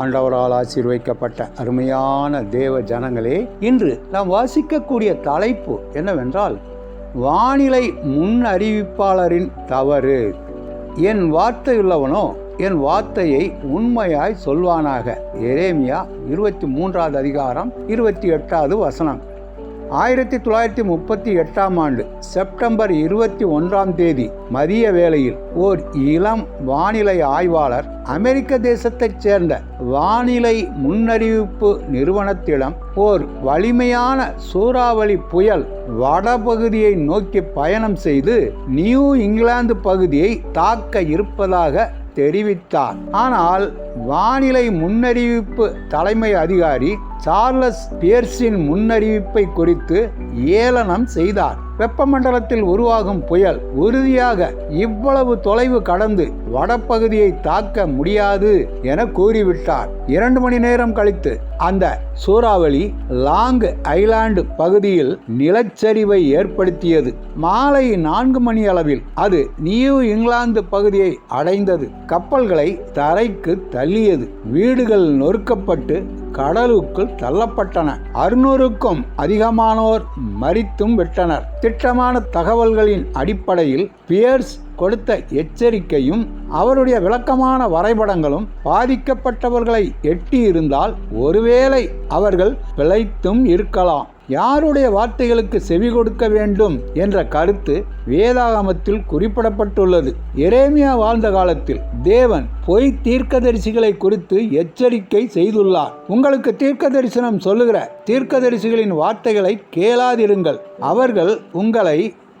ஆண்டவரால் ஆசீர்வைக்கப்பட்ட அருமையான தேவ ஜனங்களே இன்று நாம் வாசிக்கக்கூடிய தலைப்பு என்னவென்றால் வானிலை முன்னறிவிப்பாளரின் தவறு. என் வார்த்தையுள்ளவனோ என் வார்த்தையை உண்மையாய் சொல்வானாக. எரேமியா இருபத்தி மூன்றாவது அதிகாரம் இருபத்தி எட்டாவது வசனம். ஆயிரத்தி தொள்ளாயிரத்தி முப்பத்தி எட்டாம் ஆண்டு செப்டம்பர் இருபத்தி ஒன்றாம் தேதி மதிய வேளையில் ஓர் இளம் வானிலை ஆய்வாளர் அமெரிக்க தேசத்தைச் சேர்ந்த வானிலை முன்னறிவிப்பு நிறுவனத்திடம் ஓர் வலிமையான சூறாவளி புயல் வடபகுதியை நோக்கி பயணம் செய்து நியூ இங்கிலாந்து பகுதியை தாக்க இருப்பதாக தெரிவித்தார். ஆனால் வானிலை முன்னறிவிப்பு தலைமை அதிகாரி சார்லஸ் பியர்ஸின் முன்னறிவிப்பை குறித்து ஏளனம் செய்தார். வெப்பமண்டலத்தில் உருவாகும் புயல் உறுதியாக இவ்வளவு தொலைவு கடந்து வடப்பகுதியை தாக்க முடியாது என கூறிவிட்டார். இரண்டு மணி நேரம் கழித்து அந்த சூறாவளி லாங் ஐலாண்டு பகுதியில் நிலச்சரிவை ஏற்படுத்தியது. மாலை நான்கு மணி அளவில் அது நியூ இங்கிலாந்து பகுதியை அடைந்தது. கப்பல்களை தரைக்கு தள்ளியது. வீடுகள் நொறுக்கப்பட்டு கடலுக்குள் தள்ளப்பட்டன. அறுநூறுக்கும் அதிகமானோர் மறித்தும் விட்டனர். திட்டமான தகவல்களின் அடிப்படையில் பியர்ஸ் கொடுத்த எச்சரிக்கையும் அவருடைய விளக்கமான வரைபடங்களும் பாதிக்கப்பட்டவர்களை எட்டியிருந்தால் ஒருவேளை அவர்கள் பிழைத்தும் இருக்கலாம். யாருடைய வார்த்தைகளுக்கு செவி கொடுக்க வேண்டும் என்ற கருத்து வேதாகமத்தில் குறிப்பிடப்பட்டுள்ளது. எரேமியா வாழ்ந்த காலத்தில் தேவன் பொய் தீர்க்கதரிசிகளை குறித்து எச்சரிக்கை செய்துள்ளார். உங்களுக்கு தீர்க்க தரிசனம் சொல்லுகிற தீர்க்கதரிசிகளின் வார்த்தைகளை கேளாதிருங்கள். அவர்கள் உங்களை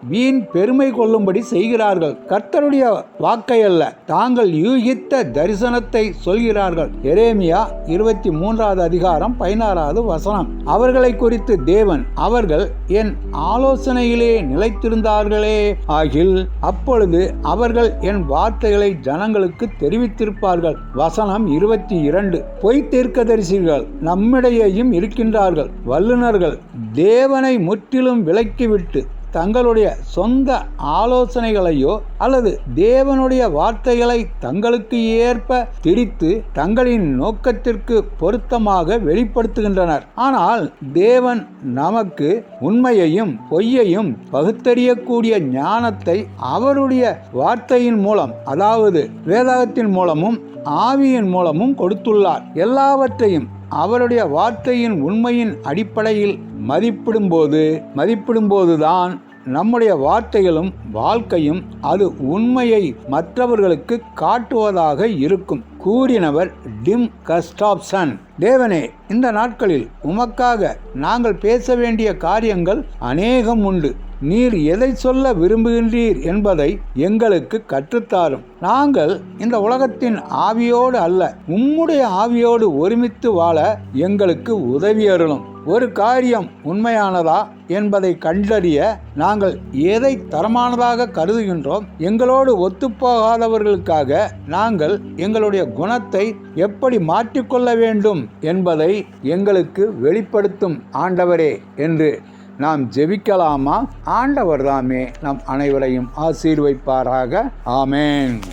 வீண் பெருமை கொள்ளும்படி செய்கிறார்கள். கர்த்தருடைய வாக்கை அல்ல தாங்கள் யூகித்த தரிசனத்தை சொல்கிறார்கள். எரேமியா இருபத்தி மூன்றாவது அதிகாரம் பதினாறாவது வசனம். அவர்களை குறித்து தேவன் அவர்கள் என் ஆலோசனையிலே நிலைத்திருந்தார்களே ஆகில் அப்பொழுது அவர்கள் என் வார்த்தைகளை ஜனங்களுக்கு தெரிவித்திருப்பார்கள். வசனம் இருபத்தி இரண்டு பொய் தீர்க்கதரிசிகள் நம்மிடையேயும் இருக்கின்றார்கள். வல்லுநர்கள் தேவனை முற்றிலும் விலக்கிவிட்டு தங்களுடைய சொந்த ஆலோசனைகளையோ அல்லது தேவனுடைய வார்த்தைகளை தங்களுக்கு ஏற்ப திரித்து தங்களின் நோக்கத்திற்கு பொருத்தமாக வெளிப்படுத்துகின்றனர். ஆனால் தேவன் நமக்கு உண்மையையும் பொய்யையும் பகுத்தறியக்கூடிய ஞானத்தை அவருடைய வார்த்தையின் மூலம் அதாவது வேதாகத்தின் மூலமும் ஆவியின் மூலமும் கொடுத்துள்ளார். எல்லாவற்றையும் அவருடைய வார்த்தையின் உண்மையின் அடிப்படையில் மதிப்பிடும்போது மதிப்பிடும்போது தான் நம்முடைய வார்த்தைகளும் வாழ்க்கையும் அது உண்மையை மற்றவர்களுக்கு காட்டுவதாக இருக்கும் கூறினவர் டிம் கஸ்டாப்சன். தேவனே இந்த நாட்களில் உமக்காக நாங்கள் பேச வேண்டிய காரியங்கள் அநேகம் உண்டு. நீர் எதை சொல்ல விரும்புகின்றீர் என்பதை எங்களுக்கு கற்றுத்தாரும். நாங்கள் இந்த உலகத்தின் ஆவியோடு அல்ல உம்முடைய ஆவியோடு ஒருமித்து வாழ எங்களுக்கு உதவி அருளும் ஒரு காரியம் உண்மையானதா என்பதை கண்டறிய நாங்கள் எதை தரமானதாக கருதுகின்றோம் எங்களோடு ஒத்துப்போகாதவர்களுக்காக நாங்கள் எங்களுடைய குணத்தை எப்படி மாற்றிக்கொள்ள வேண்டும் என்பதை எங்களுக்கு வெளிப்படுத்தும் ஆண்டவரே என்று நாம் ஜெபிக்கலாமா? ஆண்டவர் தாமே நம் அனைவரையும் ஆசீர்வைப்பாராக. ஆமேன்.